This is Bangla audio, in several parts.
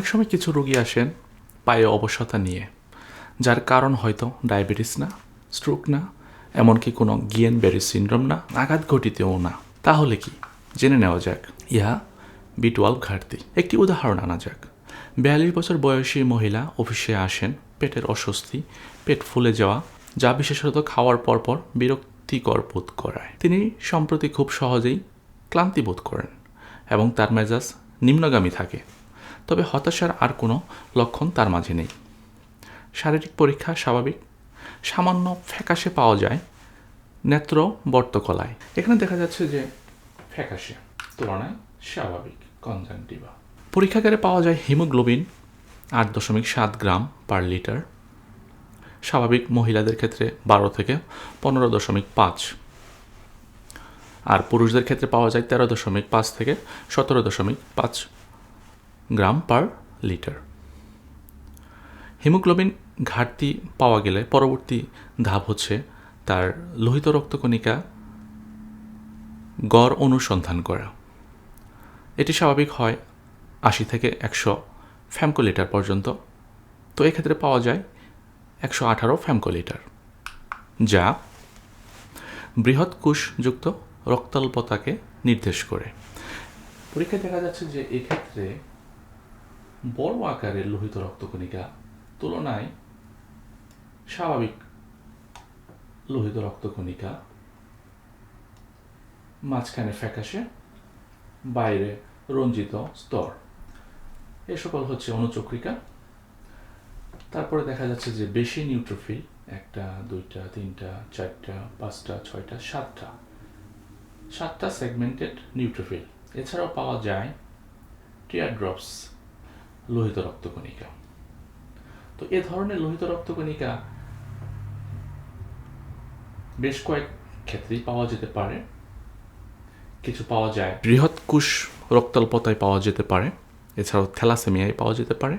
অনেক সময় কিছু রোগী আসেন পায়ে অবসতা নিয়ে, যার কারণ হয়তো ডায়াবেটিস না স্ট্রোক না, এমনকি কোনো গিয়েন বেরি সিন্ড্রোম না, আঘাত ঘটিতেও না। তাহলে কি? জেনে নেওয়া যাক। ইহা বি টুয়েলভ ঘাটতি। একটি উদাহরণ আনা যাক। বিয়াল্লিশ বছর বয়সী মহিলা অফিসে আসেন, পেটের অস্বস্তি, পেট ফুলে যাওয়া, যা বিশেষত খাওয়ার পরপর বিরক্তিকর বোধ করায়। তিনি সম্প্রতি খুব সহজেই ক্লান্তি বোধ করেন এবং তার মেজাজ নিম্নগামী থাকে। তবে হতাশার আর কোনো লক্ষণ তার মাঝে নেই। শারীরিক পরীক্ষা স্বাভাবিক। সামান্য ফ্যাকাশে পাওয়া যায় নেত্র বর্তকলায় এখানে দেখা যাচ্ছে যে ফ্যাকাশে, তুলনায় স্বাভাবিক, কনজাংটিভা। পরীক্ষাগারে পাওয়া যায় হিমোগ্লোবিন আট দশমিক সাত গ্রাম পার লিটার। স্বাভাবিক মহিলাদের ক্ষেত্রে বারো থেকে পনেরো দশমিক পাঁচ। আর পুরুষদের ক্ষেত্রে পাওয়া যায় তেরো দশমিক পাঁচ থেকে সতেরো দশমিক পাঁচ গ্রাম পার লিটার। হিমোগ্লোবিন ঘাটতি পাওয়া গেলে পরবর্তী ধাপ হচ্ছে তার লোহিত রক্তকণিকা গড় অনুসন্ধান করা। এটি স্বাভাবিক হয় আশি থেকে একশো ফ্যামকোলিটার পর্যন্ত। তো এক্ষেত্রে পাওয়া যায় একশো আঠারো ফ্যামকোলিটার, যা বৃহৎ কোষযুক্ত রক্তাল্পতাকে নির্দেশ করে। পরীক্ষায় দেখা যাচ্ছে যে এক্ষেত্রে বড় আকারের লোহিত রক্তকণিকা তুলনায় স্বাভাবিক লোহিত রক্তকণিকা মাঝখানে ফ্যাকাশে, বাইরে রঞ্জিত স্তর। এ সকল হচ্ছে অনুচক্রিকা। তারপরে দেখা যাচ্ছে যে বেশি নিউট্রোফিল, একটা, দুইটা, তিনটা, চারটা, পাঁচটা, ছয়টা, সাতটা। সাতটা সেগমেন্টেড নিউট্রোফিল। এছাড়াও পাওয়া যায় টিয়ার ড্রপস লোহিত রক্তকণিকা তো এ ধরনের লোহিত রক্তকণিকা বেশ কয়েক ক্ষেত্রেই পাওয়া যেতে পারে। কিছু পাওয়া যায় বৃহৎ কুশ রক্তাল্পতায় পাওয়া যেতে পারে, এছাড়াও থ্যালাসেমিয়ায় পাওয়া যেতে পারে,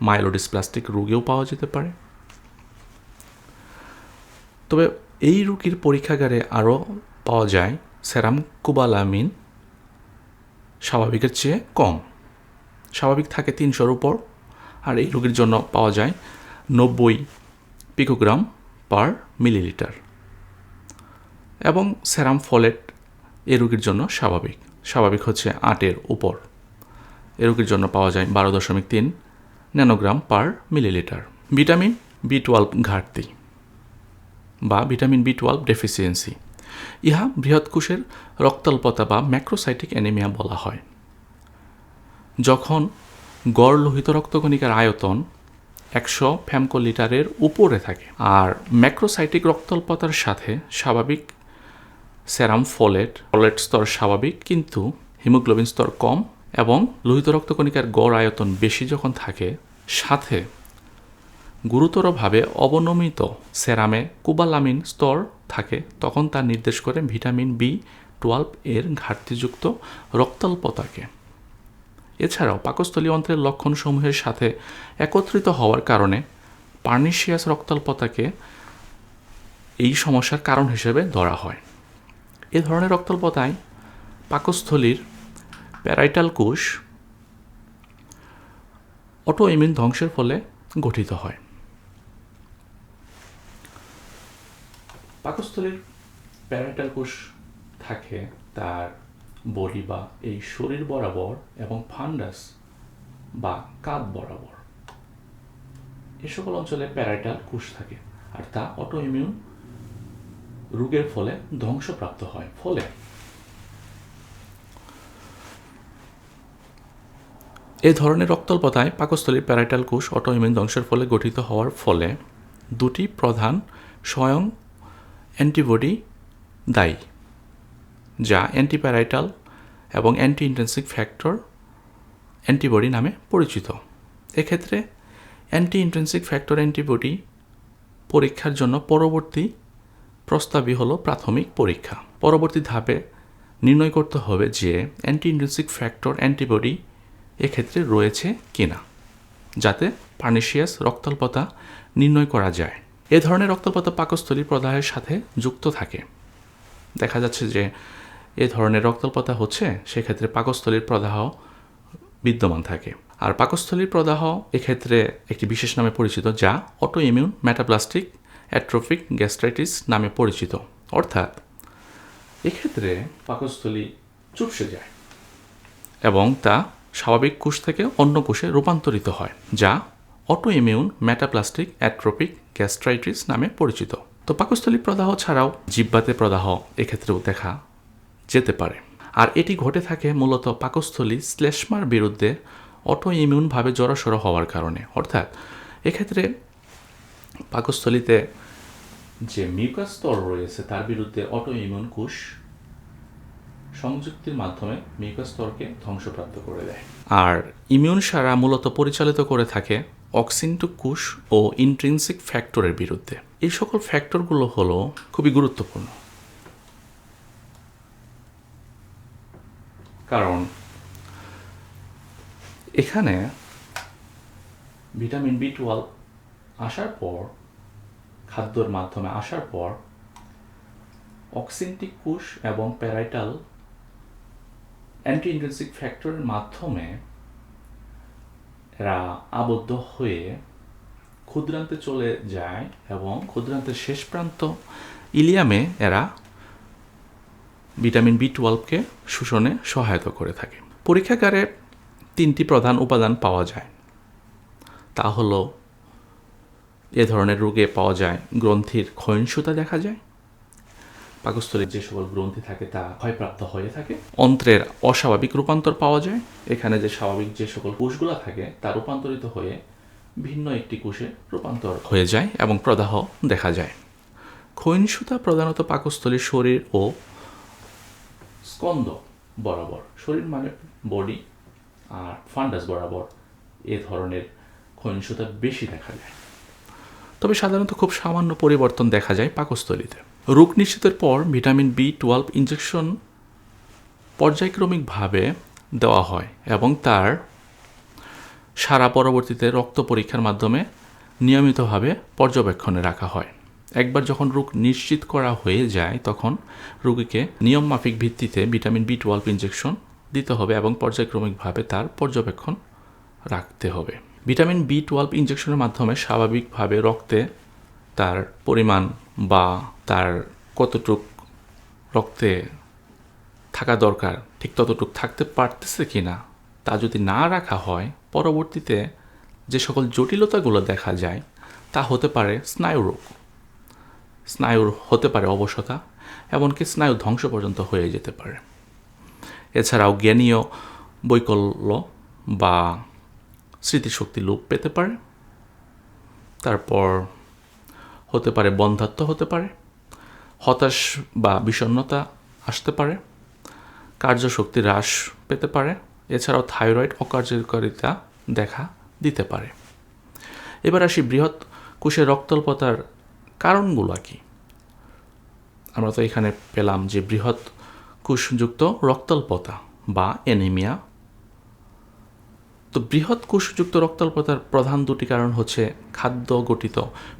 মাইলোডিসপ্লাস্টিক রোগেও পাওয়া যেতে পারে। তবে এই রোগীর পরীক্ষাগারে আরও পাওয়া যায় সেরাম কুবালামিন, স্বাভাবিকের চেয়ে কম। স্বাভাবিক থাকে তিনশোর উপর, আর এই রোগীর জন্য পাওয়া যায় নব্বই পিকোগ্রাম পার মিলিলিটার। এবং সেরাম ফলেট এ রোগীর জন্য স্বাভাবিক। স্বাভাবিক হচ্ছে আটের উপর। এ রোগীর জন্য পাওয়া যায় বারো দশমিক তিন nanogram per millilitre. Vitamin B twelve ঘাটতি বা ভিটামিন বি টুয়েলভ ডেফিসিয়েন্সি। ইহা বৃহৎকোষের রক্তাল্পতা বা ম্যাক্রোসাইটিক অ্যানিমিয়া বলা হয়। যখন গড় লোহিত রক্তকণিকার আয়তন একশো ফ্যামকোলিটারের উপরে থাকে আর ম্যাক্রোসাইটিক রক্তল্পতার সাথে স্বাভাবিক সেরাম ফলেট ফলেট স্তর স্বাভাবিক, কিন্তু হিমোগ্লোবিন স্তর কম এবং লোহিত রক্তকণিকার গড় আয়তন বেশি যখন থাকে, সাথে গুরুতরভাবে অবনমিত সেরামে কুবালামিন স্তর থাকে, তখন তা নির্দেশ করে ভিটামিন বি টুয়েলভ এর ঘাটতিযুক্ত রক্তাল্পতাকে। এছাড়াও পাকস্থলী অন্ত্রের লক্ষণসমূহের সাথে একত্রিত হওয়ার কারণে পার্নিশিয়াস রক্তাল্পতাকে এই সমস্যার কারণ হিসেবে ধরা হয়। এ ধরনের রক্তাল্পতায় পাকস্থলীর প্যারাইটাল কোষ অটো ইমিউন ধ্বংসের ফলে গঠিত হয়। পাকস্থলীর প্যারাইটাল কোষ থাকে তার বডি বা এই শরীর বরাবর এবং ফান্ডাস বা কাঁধ বরাবর। এ সকল অঞ্চলে প্যারাইটাল কোষ থাকে আর তা অটো ইমিউন রোগের ফলে ধ্বংসপ্রাপ্ত হয়। ফলে এ ধরনের রক্তল্পতায় পাকস্থলীর প্যারাইটাল কোষ অটোইমিউন ধ্বংসের ফলে গঠিত হওয়ার ফলে দুটি প্রধান স্বয়ং অ্যান্টিবডি দায়ী। যা অ্যান্টিপ্যারাইটাল এবং অ্যান্টি ইন্টেন্সিক ফ্যাক্টর অ্যান্টিবডি নামে পরিচিত। এক্ষেত্রে অ্যান্টি ইন্টেন্সিক ফ্যাক্টর অ্যান্টিবডি পরীক্ষার জন্য পরবর্তী প্রস্তাবই হলো প্রাথমিক পরীক্ষা। পরবর্তী ধাপে নির্ণয় করতে হবে যে অ্যান্টি ইন্টেন্সিক ফ্যাক্টর অ্যান্টিবডি এক্ষেত্রে রয়েছে কিনা, যাতে পার্নিশিয়াস রক্তাল্পতা নির্ণয় করা যায়। এ ধরনের রক্তাল্পতা পাকস্থলী প্রদাহের সাথে যুক্ত থাকে। দেখা যাচ্ছে যে এ ধরনের রক্তাল্পতা হচ্ছে, সেক্ষেত্রে পাকস্থলীর প্রদাহ বিদ্যমান থাকে। আর পাকস্থলীর প্রদাহ এক্ষেত্রে একটি বিশেষ নামে পরিচিত, যা auto immune metaplastic atrophic gastritis নামে পরিচিত। অর্থাৎ, এক্ষেত্রে পাকস্থলী চুপসে যায় এবং তা স্বাভাবিক কোষ থেকে অন্য কোষে রূপান্তরিত হয়, যা auto immune metaplastic atrophic gastritis নামে পরিচিত। তো পাকস্থলী প্রদাহ ছাড়াও জিব্বাতে প্রদাহ এক্ষেত্রেও দেখা যেতে পারে। আর এটি ঘটে থাকে মূলত পাকস্থলী শ্লেষ্মার বিরুদ্ধে অটো ইমিউনভাবে জড়সড় হওয়ার কারণে। অর্থাৎ, এক্ষেত্রে পাকস্থলীতে যে মিউকাস স্তর রয়েছে, তার বিরুদ্ধে অটো ইমিউন কোষ সংযুক্তির মাধ্যমে মিউকাস স্তরকে ধ্বংসপ্রাপ্ত করে দেয়। আর ইমিউন সারা মূলত পরিচালিত করে থাকে অক্সিন্টু কোষ ও ইন্ট্রিনসিক ফ্যাক্টরের বিরুদ্ধে। এই সকল ফ্যাক্টরগুলো হলো খুবই গুরুত্বপূর্ণ। কারণ এখানে ভিটামিন বি টুয়েলভ আসার পর, খাদ্যর মাধ্যমে আসার পর অক্সিন্টিক কোষ এবং প্যারাইটাল অ্যান্টি ইন্টেন্সিক ফ্যাক্টরের মাধ্যমে এরা আবদ্ধ হয়ে ক্ষুদ্রান্তে চলে যায় এবং ক্ষুদ্রান্তের শেষ প্রান্ত ইলিয়ামে এরা ভিটামিন বি টুয়েলভকে শোষণে সহায়তা করে থাকে। পরীক্ষাগারে তিনটি প্রধান উপাদান পাওয়া যায়। তা হলো এ ধরনের রোগে পাওয়া যায় গ্রন্থির ক্ষয়ণসূতা দেখা যায়, পাকস্থলীর যে সকল গ্রন্থি থাকে তা ক্ষয়প্রাপ্ত হয়ে থাকে, অন্ত্রের অস্বাভাবিক রূপান্তর পাওয়া যায়, এখানে যে স্বাভাবিক যে সকল কোষগুলো থাকে তা রূপান্তরিত হয়ে ভিন্ন একটি কোষে রূপান্তর হয়ে যায় এবং প্রদাহ দেখা যায়। ক্ষয়ণসূতা প্রধানত পাকস্থলীর শরীর ও স্কন্দ বরাবর, শরীর মানে বডি আর ফান্ডাস বরাবর এ ধরনের ক্ষয়ণসূতা বেশি দেখা যায়। তবে সাধারণত খুব সামান্য পরিবর্তন দেখা যায় পাকস্থলীতে। রোগ নিশ্চিতের পর ভিটামিন বি টুয়েলভ ইঞ্জেকশন পর্যায়ক্রমিকভাবে দেওয়া হয় এবং তার সারা পরবর্তীতে রক্ত পরীক্ষার মাধ্যমে নিয়মিতভাবে পর্যবেক্ষণে রাখা হয়। একবার যখন রোগ নিশ্চিত করা হয়ে যায়, তখন রোগীকে নিয়মমাফিক ভিত্তিতে ভিটামিন বি টুয়েলভ ইঞ্জেকশন দিতে হবে এবং পর্যায়ক্রমিকভাবে তার পর্যবেক্ষণ রাখতে হবে। ভিটামিন বি টুয়েলভ ইঞ্জেকশনের মাধ্যমে স্বাভাবিকভাবে রক্তে তার পরিমাণ বা তার কতটুক রক্তে থাকা দরকার, ঠিক ততটুক থাকতে পারতেছে কি না তা যদি না রাখা হয়, পরবর্তীতে যে সকল জটিলতাগুলো দেখা যায়, তা হতে পারে স্নায়ু রোগ। স্নায়ুর হতে পারে অবসতা এমনকি স্নায়ু ধ্বংস পর্যন্ত হয়ে যেতে পারে। এছাড়াও জ্ঞানীয় বৈকল্য বা স্মৃতিশক্তি লোপ পেতে পারে। তারপর হতে পারে বন্ধাত্ম হতে পারে, হতাশ বা বিষণ্নতা আসতে পারে, কার্যশক্তি হ্রাস পেতে পারে, এছাড়াও থাইরয়েড অকার্যকারিতা দেখা দিতে পারে। এবার আসি বৃহৎ কোষের রক্তল্পতার কারণগুলো কি? আমরা তো এখানে পেলাম যে বৃহৎ কোষযুক্ত রক্তল্পতা বা অ্যানিমিয়া। তো বৃহৎ কোষযুক্ত রক্তাল্পতার প্রধান দুটি কারণ হচ্ছে খাদ্য গঠিত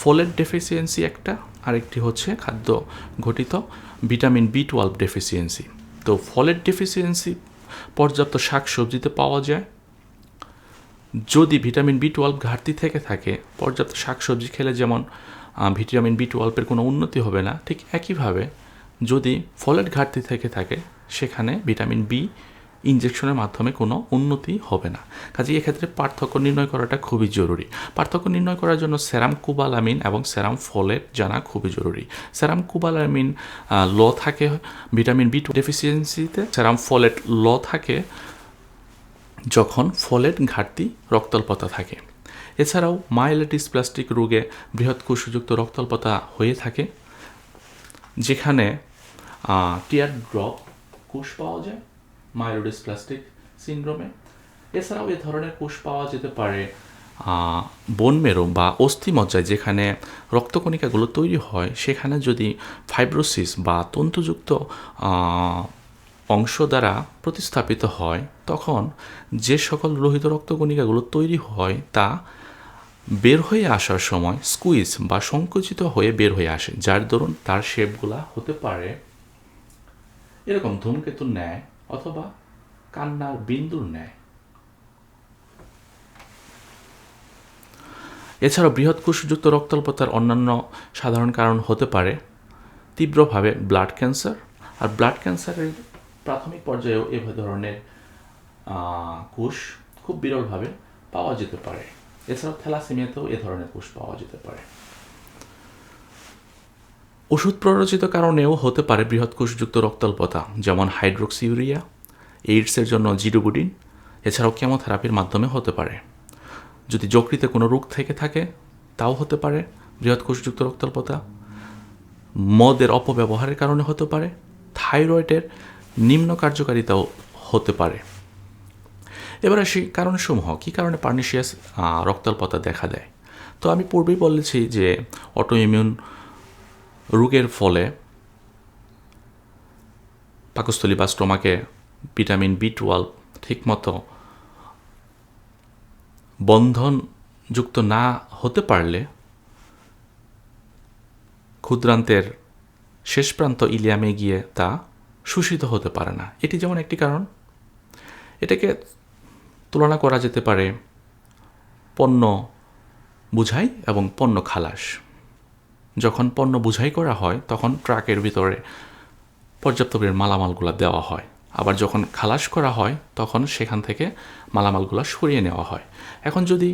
ফোলেট ডেফিসিয়েন্সি একটা, আরেকটি হচ্ছে খাদ্য ঘটিত ভিটামিন বি টুয়েলভ ডেফিসিয়েন্সি। তো ফলেট ডেফিসিয়েন্সি পর্যাপ্ত শাক সবজিতে পাওয়া যায়। যদি ভিটামিন বি টুয়েলভ ঘাটতি থেকে থাকে, পর্যাপ্ত শাক সবজি খেলে যেমন ভিটামিন বি টুয়েলভের কোনো উন্নতি হবে না। ঠিক একইভাবে যদি ফলেট ঘাটতি থেকে থাকে, সেখানে ভিটামিন বি ইঞ্জেকশনের মাধ্যমে কোনো উন্নতি হবে না। কাজে এক্ষেত্রে পার্থক্য নির্ণয় করাটা খুবই জরুরি। পার্থক্য নির্ণয় করার জন্য সেরাম কুবালামিন এবং সেরাম ফলেট জানা খুবই জরুরি। সেরাম কুবালামিন ল থাকে, ভিটামিন বি টু ডেফিসিয়েন্সিতে সেরাম ফলেট ল থাকে যখন ফলেট ঘাটতি রক্তল্পতা থাকে। এছাড়াও মাইলেটিস প্লাস্টিক রোগে বৃহৎ কোষযুক্ত রক্তল্পতা হয়ে থাকে, যেখানে টিয়ার ড্রপ কোষ পাওয়া যায়, মাইলোডিস প্লাস্টিক সিন্ড্রোমে। এছাড়াও এ ধরনের কোষ পাওয়া যেতে পারে বোন মেরো বা অস্থিমজ্জায়, যেখানে রক্তকণিকাগুলো তৈরি হয়, সেখানে যদি ফাইব্রোসিস বা তন্তুযুক্ত অংশ দ্বারা প্রতিস্থাপিত হয়, তখন যে সকল লোহিত রক্তকণিকাগুলো তৈরি হয়, তা বের হয়ে আসার সময় স্কুইজ বা সংকুচিত হয়ে বের হয়ে আসে, যার দরুন তার শেপগুলা হতে পারে এরকম ধূমকেতুর ন্যায় অথবা কান্নার বিন্দুর ন্যায়। এছাড়াও বৃহৎ কোষযুক্ত রক্তাল্পতার অন্যান্য সাধারণ কারণ হতে পারে তীব্রভাবে ব্লাড ক্যান্সার আর ব্লাড ক্যান্সারের প্রাথমিক পর্যায়েও এ ধরনের কোষ খুব বিরলভাবে পাওয়া যেতে পারে। এছাড়াও থ্যালাসেমিয়াতেও এ ধরনের কোষ পাওয়া যেতে পারে। ওষুধ প্ররোচিত কারণেও হতে পারে বৃহৎ কোষযুক্ত রক্তাল্পতা, যেমন হাইড্রোক্সিউরিয়া, এইডসের জন্য জিডোবুডিন এছাড়াও কেমোথেরাপির মাধ্যমে হতে পারে। যদি যকৃতে কোনো রোগ থেকে থাকে, তাও হতে পারে বৃহৎ কোষযুক্ত রক্তাল্পতা। মদের অপব্যবহারের কারণে হতে পারে। থাইরয়েডের নিম্ন কার্যকারিতাও হতে পারে। এবার আসি কারণসমূহ, কী কারণে পার্নিশিয়াস রক্তাল্পতা দেখা দেয়? তো আমি পূর্বেই বলেছি যে অটো ইমিউন রোগের ফলে পাকস্থলী বা স্টোমাকে ভিটামিন বি টুয়েলভ ঠিকমতো বন্ধনযুক্ত না হতে পারলে ক্ষুদ্রান্তের শেষ প্রান্ত ইলিয়ামে গিয়ে তা শোষিত হতে পারে না। এটি যেমন একটি কারণ, এটাকে তুলনা করা যেতে পারে পণ্য বুঝাই এবং পণ্য খালাস। যখন পণ্য বুঝাই করা হয়, তখন ট্রাকের ভিতরে পর্যাপ্ত পরিমাণ মালামালগুলো দেওয়া হয়। আবার যখন খালাস করা হয়, তখন সেখান থেকে মালামালগুলো সরিয়ে নেওয়া হয়। এখন যদি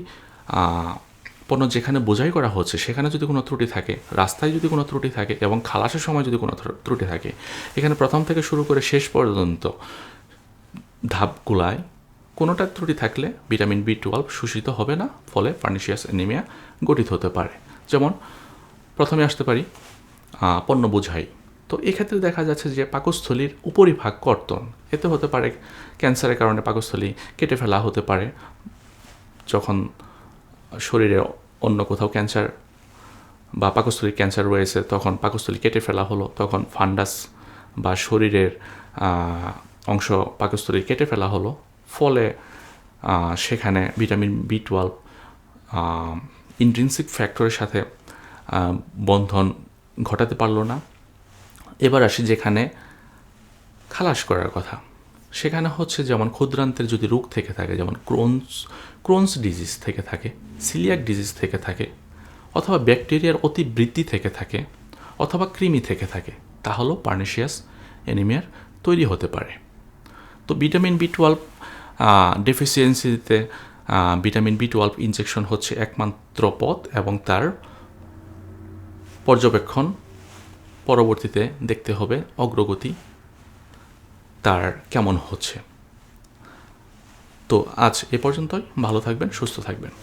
পণ্য যেখানে বোঝাই করা হচ্ছে, সেখানে যদি কোনো ত্রুটি থাকে, রাস্তায় যদি কোনো ত্রুটি থাকে এবং খালাসের সময় যদি কোনো ত্রুটি থাকে, এখানে প্রথম থেকে শুরু করে শেষ পর্যন্ত ধাপগুলায় কোনোটা ত্রুটি থাকলে ভিটামিন বি টুয়েলভ শোষিত হবে না, ফলে পার্নিশিয়াস অ্যানিমিয়া গঠিত হতে পারে। যেমন, প্রথমে আসতে পারি পণ্য বোঝাই। তো এক্ষেত্রে দেখা যাচ্ছে যে পাকস্থলীর উপরিভাগ কর্তন। এতে হতে পারে ক্যান্সারের কারণে পাকস্থলী কেটে ফেলা হতে পারে। যখন শরীরে অন্য কোথাও ক্যান্সার বা পাকস্থলীর ক্যান্সার রয়েছে, তখন পাকস্থলী কেটে ফেলা হলো, তখন ফান্ডাস বা শরীরের অংশ পাকস্থলী কেটে ফেলা হলো। ফলে সেখানে ভিটামিন বি টুয়েলভ ইন্ট্রিনসিক ফ্যাক্টরের সাথে বন্ধন ঘটাতে পারল না। এবার আসি যেখানে খালাস করার কথা। সেখানে হচ্ছে যেমন ক্ষুদ্রান্তের যদি রোগ থেকে থাকে, যেমন ক্রোনস ক্রোনস ডিজিজ থেকে থাকে সিলিয়াক ডিজিজ থেকে থাকে, অথবা ব্যাকটেরিয়ার অতি বৃদ্ধি থেকে থাকে, অথবা কৃমি থেকে থাকে, তাহলেও পার্নিশিয়াস অ্যানিমিয়ার তৈরি হতে পারে। তো ভিটামিন বি টুয়েলভ ডেফিসিয়েন্সিতে ভিটামিন বি টুয়েলভ ইনজেকশন হচ্ছে একমাত্র পথ এবং তার পর্যবেক্ষণ পরবর্তীতে দেখতে হবে অগ্রগতি তার কেমন হচ্ছে। তো আজ এ পর্যন্তই, ভালো থাকবেন, সুস্থ থাকবেন।